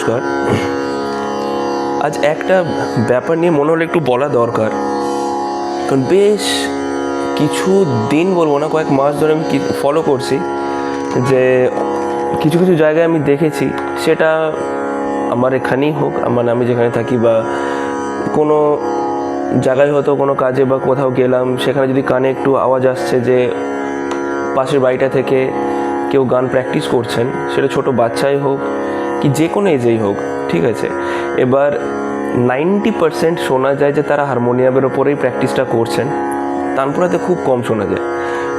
নমস্কার। আজ একটা ব্যাপার নিয়ে মনে হলো একটু বলা দরকার। কারণ বেশ কিছু দিন বলব না, কয়েক মাস ধরে আমি ফলো করছি যে কিছু কিছু জায়গায় আমি দেখেছি, সেটা আমার এখানেই হোক মানে আমি যেখানে থাকি বা কোনো জায়গায় হয়তো কোনো কাজে বা কোথাও গেলাম, সেখানে যদি কানে একটু আওয়াজ আসছে যে পাশের বাড়িটা থেকে কেউ গান প্র্যাকটিস করছেন, সেটা ছোট বাচ্চাই হোক কি যে কোনো এজেই হোক, ঠিক আছে? এবার নাইনটি পার্সেন্ট শোনা যায় যে তারা হারমোনিয়ামের ওপরেই প্র্যাকটিসটা করছেন। তানপুরাতে খুব কম শোনা যায়।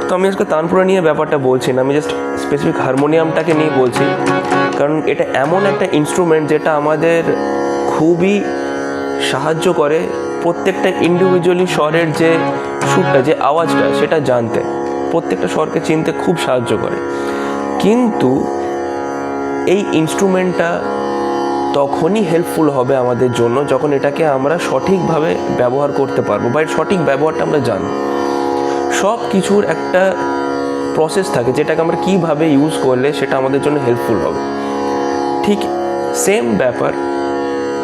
তো আমি আজকে তানপুরা নিয়ে ব্যাপারটা বলছি না, আমি জাস্ট স্পেসিফিক হারমোনিয়ামটাকে নিয়ে বলছি। কারণ এটা এমন একটা ইনস্ট্রুমেন্ট যেটা আমাদের খুবই সাহায্য করে প্রত্যেকটা ইন্ডিভিজুয়ালি স্বরের যে সুরটা, যে আওয়াজটা, সেটা জানতে। প্রত্যেকটা স্বরকে চিনতে খুব সাহায্য করে। কিন্তু এই ইনস্ট্রুমেন্টটা তখনই হেল্পফুল হবে আমাদের জন্য যখন এটাকে আমরা সঠিকভাবে ব্যবহার করতে পারব বা এর সঠিক ব্যবহারটা আমরা জানি সব কিছুর একটা প্রসেস থাকে যেটাকে আমরা কীভাবে ইউজ করলে সেটা আমাদের জন্য হেল্পফুল হবে। ঠিক সেম ব্যাপার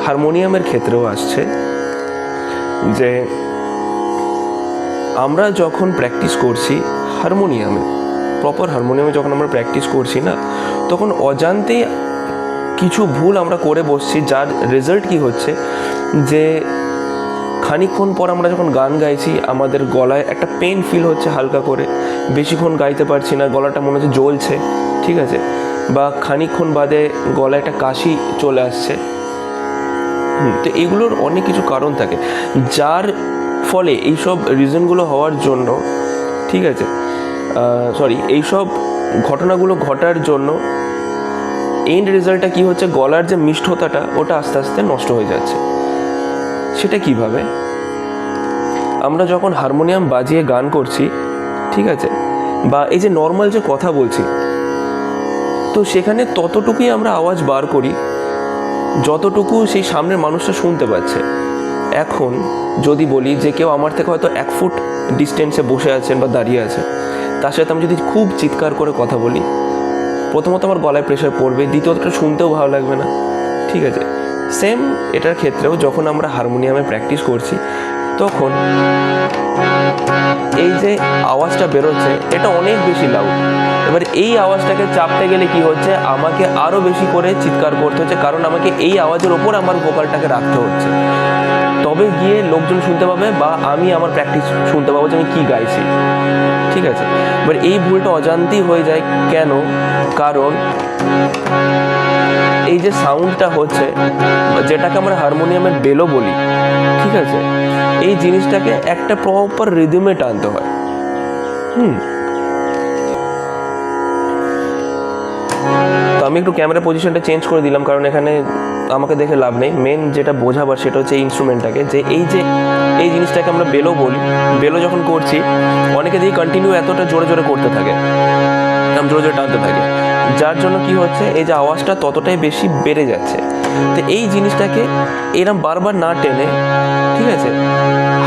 হারমোনিয়ামের ক্ষেত্রেও আসছে যে আমরা যখন প্র্যাকটিস করছি হারমোনিয়ামে প্রপার হারমোনিয়ামে যখন আমরা প্র্যাকটিস করছি না তখন অজান্তেই কিছু ভুল আমরা করে বসছি, যার রেজাল্ট কি হচ্ছে? যে খানিকক্ষণ পর আমরা যখন গান গাইছি, আমাদের গলায় একটা পেন ফিল হচ্ছে হালকা করে। বেশিক্ষণ গাইতে পারছি না, গলাটা মনে হচ্ছে জ্বলছে, ঠিক আছে? বা খানিকক্ষণ বাদে গলায় একটা কাশি চলে আসছে। তো এগুলোর অনেক কিছু কারণ থাকে। যার ফলে এইসব রিজনগুলো হওয়ার জন্য, ঠিক আছে? সরি এইসব ঘটনাগুলো ঘটার জন্য এন্ড রেজাল্টটা কি হচ্ছে? গলার যে মিষ্টতাটা, ওটা আস্তে আস্তে নষ্ট হয়ে যাচ্ছে। সেটা কীভাবে? আমরা যখন হারমোনিয়াম বাজিয়ে গান করছি, ঠিক আছে, বা এই যে নর্মাল যে কথা বলছি, তো সেখানে ততটুকুই আমরা আওয়াজ বার করি, যতটুকু সেই সামনের মানুষটা শুনতে পাচ্ছে। এখন যদি বলি যে কেউ আমার থেকে হয়তো এক ফুট ডিস্টেন্সে বসে আছেন বা দাঁড়িয়ে আছে তার সাথে আমি যদি খুব চিৎকার করে কথা বলি প্রথমত আমার গলায় প্রেশার পড়বে দ্বিতীয়ত শুনতেও ভালো লাগবে না। ঠিক আছে? সেম এটার ক্ষেত্রেও যখন আমরা হারমোনিয়ামে প্র্যাকটিস করছি, তখন এই যে আওয়াজটা বেরোচ্ছে, এটা অনেক বেশি লাউড এবার এই আওয়াজটাকে চাপতে গেলে কি হচ্ছে? আমাকে আরও বেশি করে চিৎকার করতে হচ্ছে, কারণ আমাকে এই আওয়াজের ওপর আমার ভোকালটাকে রাখতে হচ্ছে। তবে গিয়ে লোকজন শুনতে পাবে বা আমি আমার প্র্যাকটিস শুনতে পাবো যে আমি কী গাইছি। ঠিক আছে? এবার এই ভুলটা অজান্তেই হয়ে যায় কেন? কারণ এই যে সাউন্ডটা হচ্ছে, যেটাকে আমরা হারমোনিয়ামের বেলো বলি, ঠিক আছে? এই জিনিসটাকে একটা প্রপার রিদমে টানতে হয়। হুম। আমি একটু ক্যামেরা পজিশনটা চেঞ্জ করে দিলাম, কারণ এখানে আমাকে দেখে লাভ নেই। মেন যেটা বোঝাবার সেটা হচ্ছে ইনস্ট্রুমেন্টটাকে যে এই যে এই জিনিসটাকে আমরা বেলো বলি বেলো যখন করছি, অনেকে দেখি কন্টিনিউ এতটা জোরে জোরে করতে থাকে জোরে জোরে টানতে থাকে। যার জন্য কি হচ্ছে, এই যে আওয়াজটা ততটাই বেশি বেড়ে যাচ্ছে। তো এই জিনিসটাকে এরম বারবার না টেনে, ঠিক আছে,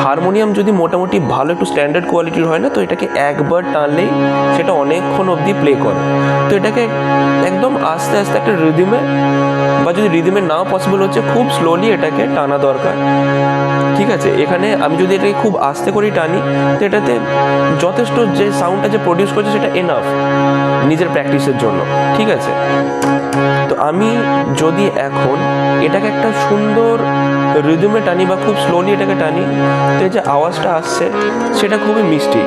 হারমোনিয়াম যদি মোটামুটি ভালো একটু স্ট্যান্ডার্ড কোয়ালিটির হয় না, তো এটাকে একবার টানলেই সেটা অনেকক্ষণ অবধি প্লে করে। তো এটাকে একদম আস্তে আস্তে একটা রিদিমে বা যদি রিদিমে নাও পসিবল হচ্ছে, খুব স্লোলি এটাকে টানা দরকার। ঠিক আছে, এখানে আমি যদি এটাকে খুব আস্তে করেই টানি, তো এটাতে যথেষ্ট যে সাউন্ডটা যে প্রডিউস করছে, সেটা এনাফ নিজের প্র্যাকটিসের জন্য। ঠিক আছে? তো আমি যদি এখন এটাকে একটা সুন্দর রিদমে টানি বা খুব স্লোলি এটাকে টানি, তো যে আওয়াজটা আসছে, সেটা খুবই মিষ্টি।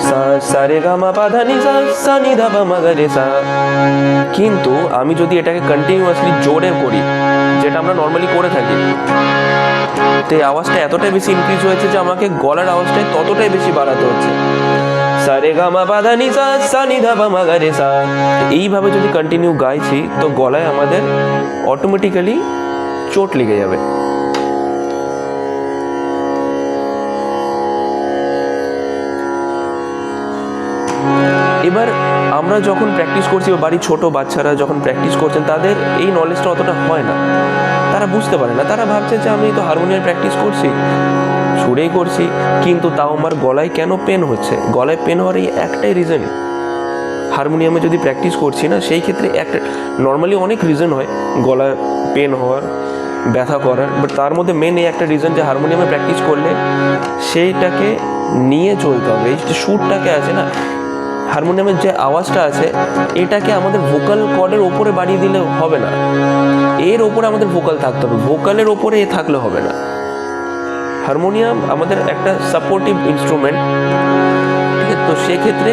সা- সা, রে মা, পা, ধা, নি, সা সা, নি, ধা, পা, মা, গা, রে, সা। কিন্তু আমি যদি এটাকে কন্টিনিউয়াসলি জোরে করি, যেটা আমরা নর্মালি করে থাকি, তো এই আওয়াজটা এতটাই বেশি ইনক্রিজ হয়েছে যে আমাকে গলার আওয়াজটাই ততটাই বেশি বাড়াতে হচ্ছে। সারে গা মা পা ধা নি সা সা। নি ধা পা মা গা রে এইভাবে যদি কন্টিনিউ গাইছি, তো গলায় আমাদের অটোমেটিক্যালি চোট লেগে যাবে। এবার আমরা যখন প্র্যাকটিস করছি, বা বাড়ির ছোট বাচ্চারা যখন প্র্যাকটিস করছেন, তাদের এই নলেজটা অতটা হয় না। তারা বুঝতে পারে না। তারা ভাবছে যে আমি তো হারমোনিয়াম প্র্যাকটিস করছি। সুরেই করছি, কিন্তু তাও আমার গলায় কেন পেন হচ্ছে? গলায় পেন হওয়ার এই একটাই রিজন হারমোনিয়ামে যদি প্র্যাকটিস করছি না, সেই ক্ষেত্রে একটা নর্মালি অনেক রিজন হয় গলা পেন হওয়ার, ব্যথা করার বাট তার মধ্যে মেন এই একটা রিজন যে হারমোনিয়ামে প্র্যাকটিস করলে সেইটাকে নিয়ে চলতে হবে। এই যে সুরটাকে আছে না, হারমোনিয়ামের যে আওয়াজটা আছে, এটাকে আমাদের ভোকাল কর্ডের ওপরে বাড়িয়ে দিলে হবে না। এর ওপরে আমাদের ভোকাল থাকতে হবে। ভোকালের ওপরে এ থাকলে হবে না। হারমোনিয়াম আমাদের একটা সাপোর্টিভ ইনস্ট্রুমেন্ট ঠিক আছে? তো সেক্ষেত্রে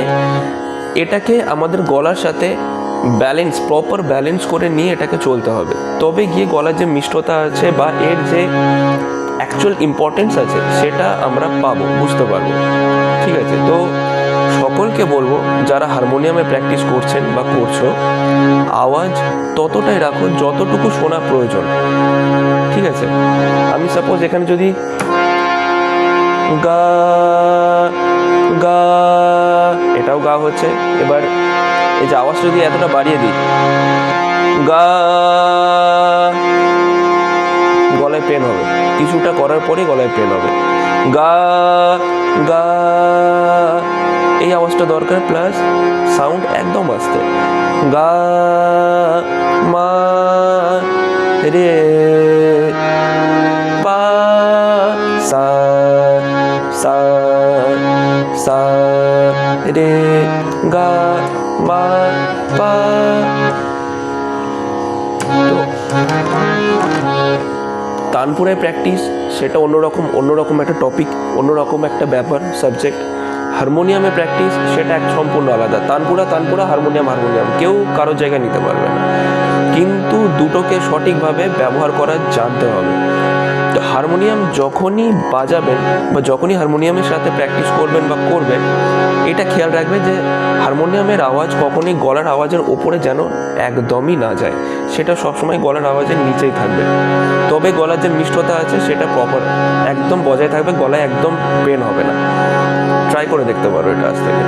এটাকে আমাদের গলার সাথে ব্যালেন্স প্রপার ব্যালেন্স করে নিয়ে এটাকে চলতে হবে। তবে গিয়ে গলার যে মিষ্টতা আছে বা এর যে অ্যাকচুয়াল ইম্পর্টেন্স আছে, সেটা আমরা পাবো, বুঝতে পারব। ঠিক আছে? তো সকলকে বলব, যারা হারমোনিয়ামে প্র্যাকটিস করছেন বা করছ, আওয়াজ ততটাই রাখো যতটুকু শোনা প্রয়োজন। ঠিক আছে? আমি সাপোজ এখানে যদি গা গা, এটাও গা হচ্ছে। এবার এই যে আওয়াজ যদি এতটা বাড়িয়ে দিই। গা, গলায় পেন হবে। কিছুটা করার পরে গলায় পেন হবে। গা গা, এই আওয়াজটা দরকার প্লাস সাউন্ড একদম আসতে। গা, মা, রে। তানপুরায় প্র্যাকটিস সেটা অন্যরকম অন্যরকম একটা টপিক অন্যরকম একটা ব্যাপার সাবজেক্ট হারমোনিয়ামে প্র্যাকটিস সেটা এক সম্পূর্ণ আলাদা। তানপুরা তানপুরা হারমোনিয়াম হারমোনিয়াম কেউ কারও জায়গায় নিতে পারবে না। কিন্তু দুটোকে সঠিকভাবে ব্যবহার করা জানতে হবে। তো হারমোনিয়াম যখনই বাজাবেন বা যখনই হারমোনিয়ামের সাথে প্র্যাকটিস করবেন বা করবেন, এটা খেয়াল রাখবেন যে হারমোনিয়ামের আওয়াজ কখনই গলার আওয়াজের ওপরে যেন একদমই না যায়। সেটা সবসময় গলার আওয়াজের নিচেই থাকবে। তবে গলার যে মিষ্টতা আছে সেটা প্রপার একদম বজায় থাকবে, গলায় একদম পেন হবে না। ট্রাই করে দেখতে পারো এটা আজ থেকে।